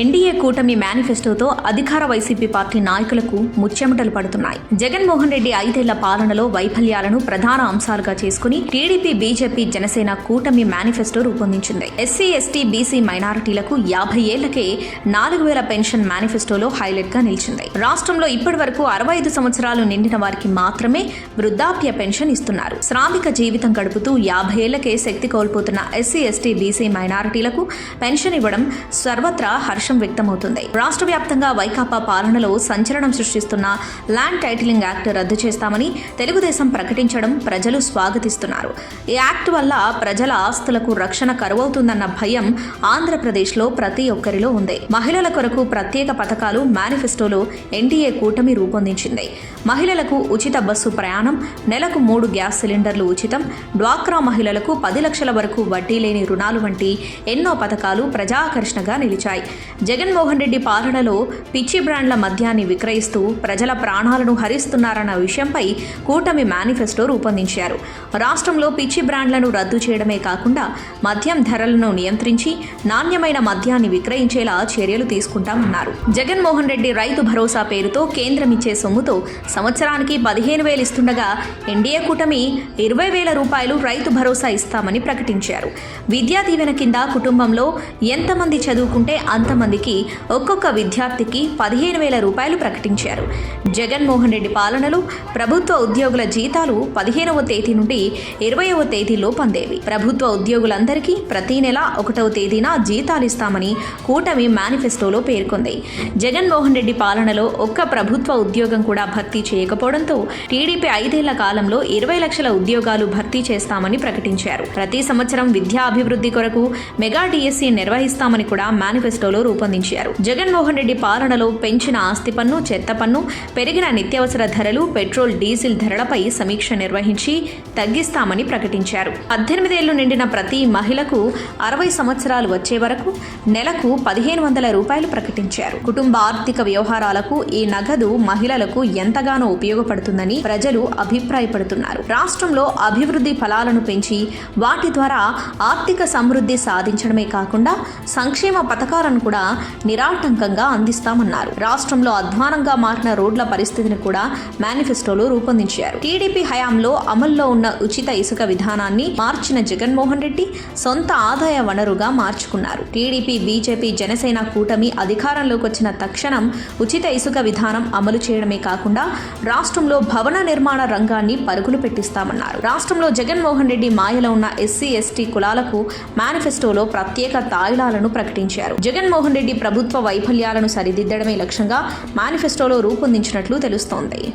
NDA కూటమి మేనిఫెస్టోతో అధికార YCP party నాయకులకు ముచ్చెమటలు పడుతున్నాయి. జగన్మోహన్ రెడ్డి ఐదేళ్ళ పాలనలో వైఫల్యాలను ప్రధాన అంశాలుగా చేసుకుని టీడీపీ బీజేపీ జనసేన కూటమి మేనిఫెస్టో రూపొందించింది. ఎస్సీ ఎస్టీ బీసీ మైనారిటీలకు యాభై ఏళ్ళకే నాలుగు వేల పెన్షన్ మేనిఫెస్టోలో హైలైట్గా నిలిచింది. రాష్ట్రంలో ఇప్పటి వరకు అరవై ఐదు సంవత్సరాలు నిండిన వారికి మాత్రమే వృద్ధాప్య పెన్షన్ ఇస్తున్నారు. శ్రామిక జీవితం గడుపుతూ యాభై ఏళ్ళకే శక్తి కోల్పోతున్న ఎస్సీ ఎస్టీ బీసీ మైనారిటీలకు పెన్షన్ ఇవ్వడం సర్వత్రా హర్ష వ్యక్తమవుతుంది. రాష్ట్ర వ్యాప్తంగా వైకాపా పాలనలో సంచలనం సృష్టిస్తున్న ల్యాండ్ టైటిలింగ్ యాక్ట్ రద్దు చేస్తామని తెలుగుదేశం ప్రకటించడం ప్రజలు స్వాగతిస్తున్నారు. ఈ యాక్ట్ వల్ల ప్రజల ఆస్తులకు రక్షణ కరువవుతుందన్న భయం ఆంధ్రప్రదేశ్లో ప్రతి ఒక్కరిలో ఉంది. మహిళల కొరకు ప్రత్యేక పథకాలు మేనిఫెస్టోలో ఎన్డీఏ కూటమి రూపొందించింది. మహిళలకు ఉచిత బస్సు ప్రయాణం నెలకు మూడు గ్యాస్ సిలిండర్లు ఉచితం డ్వాక్రా మహిళలకు పది లక్షల వరకు వడ్డీ లేని రుణాలు వంటి ఎన్నో పథకాలు ప్రజాకర్షణగా నిలిచాయి. జగన్మోహన్ రెడ్డి పాలనలో పిచ్చి బ్రాండ్ల మద్యాన్ని విక్రయిస్తూ ప్రజల ప్రాణాలను హరిస్తున్నారన్న విషయంపై కూటమి మేనిఫెస్టో రూపొందించారు. రాష్ట్రంలో పిచ్చి బ్రాండ్లను రద్దు చేయడమే కాకుండా మద్యం ధరలను నియంత్రించి నాణ్యమైన మద్యాన్ని విక్రయించేలా చర్యలు తీసుకుంటామన్నారు. జగన్మోహన్ రెడ్డి రైతు భరోసా పేరుతో కేంద్రం ఇచ్చే సొమ్ముతో సంవత్సరానికి పదిహేను వేలు ఇస్తుండగా ఎన్డీఏ కూటమి ఇరవై వేల రూపాయలు రైతు భరోసా ఇస్తామని ప్రకటించారు. విద్యా దీవెన కింద కుటుంబంలో ఎంతమంది చదువుకుంటే మందికి ఒక్కొక్క విద్యార్థికి పదిహేను వేల రూపాయలు ప్రకటించారు. జగన్మోహన్ రెడ్డి పాలనలో ప్రభుత్వ ఉద్యోగుల జీతాలు పదిహేనవ తేదీ నుండి ఇరవైవ తేదీలో పొందేవి ప్రభుత్వ ఉద్యోగులందరికీ ప్రతి నెల ఒకటవ తేదీన జీతాలు ఇస్తామని కూటమి మేనిఫెస్టోలో పేర్కొంది. జగన్మోహన్ రెడ్డి పాలనలో ఒక్క ప్రభుత్వ ఉద్యోగం కూడా భర్తీ చేయకపోవడంతో టీడీపీ ఐదేళ్ళ కాలంలో ఇరవై లక్షల ఉద్యోగాలు భర్తీ చేస్తామని ప్రకటించారు. ప్రతి సంవత్సరం విద్యా అభివృద్ధి కొరకు మెగా డిఎస్సీ నిర్వహిస్తామని కూడా మేనిఫెస్టోలో రూపొందించారు. జగన్మోహన్ రెడ్డి పాలనలో పెంచిన ఆస్తి పన్ను చెత్త పన్ను పెరిగిన నిత్యావసర ధరలు పెట్రోల్ డీజిల్ ధరలపై సమీక్ష నిర్వహించి తగ్గిస్తామని ప్రకటించారు. పద్దెనిమిదేళ్ళు నిండిన ప్రతి మహిళకు అరవై సంవత్సరాలు వచ్చే వరకు నెలకు పదిహేను వందల రూపాయలు ప్రకటించారు. కుటుంబ ఆర్థిక వ్యవహారాలకు ఈ నగదు మహిళలకు ఎంతగానో ఉపయోగపడుతుందని ప్రజలు అభిప్రాయపడుతున్నారు. రాష్ట్రంలో అభివృద్ధి ఫలాలను పెంచి వాటి ద్వారా ఆర్థిక సమృద్ధి సాధించడమే కాకుండా సంక్షేమ పథకాలను కూడా నిరాటంకంగా అందిస్తామన్నారు. రాష్ట్రంలో అధ్వానంగా మారిన రోడ్ల పరిస్థితిని కూడా మేనిఫెస్టోలో రూపొందించారు. టీడీపీ హయాంలో అమల్లో ఉన్న ఉచిత ఇసుక విధానాన్ని మార్చిన జగన్మోహన్ రెడ్డి సొంత ఆదాయ వనరుగా మార్చుకున్నారు. టీడీపీ బీజేపీ జనసేన కూటమి అధికారంలోకి వచ్చిన తక్షణం ఉచిత ఇసుక విధానం అమలు చేయడమే కాకుండా రాష్ట్రంలో భవన నిర్మాణ రంగాన్ని పరుగులు పెట్టిస్తామన్నారు. రాష్ట్రంలో జగన్మోహన్ రెడ్డి మాయలో ఉన్న ఎస్సీ ఎస్టీ కులాలకు మేనిఫెస్టోలో ప్రత్యేక తాయిలాలను ప్రకటించారు. జగన్మోహన్ జగన్మోహన్ రెడ్డి ప్రభుత్వ వైఫల్యాలను సరిదిద్దడమే లక్ష్యంగా మేనిఫెస్టోలో రూపొందించినట్లు తెలుస్తోంది.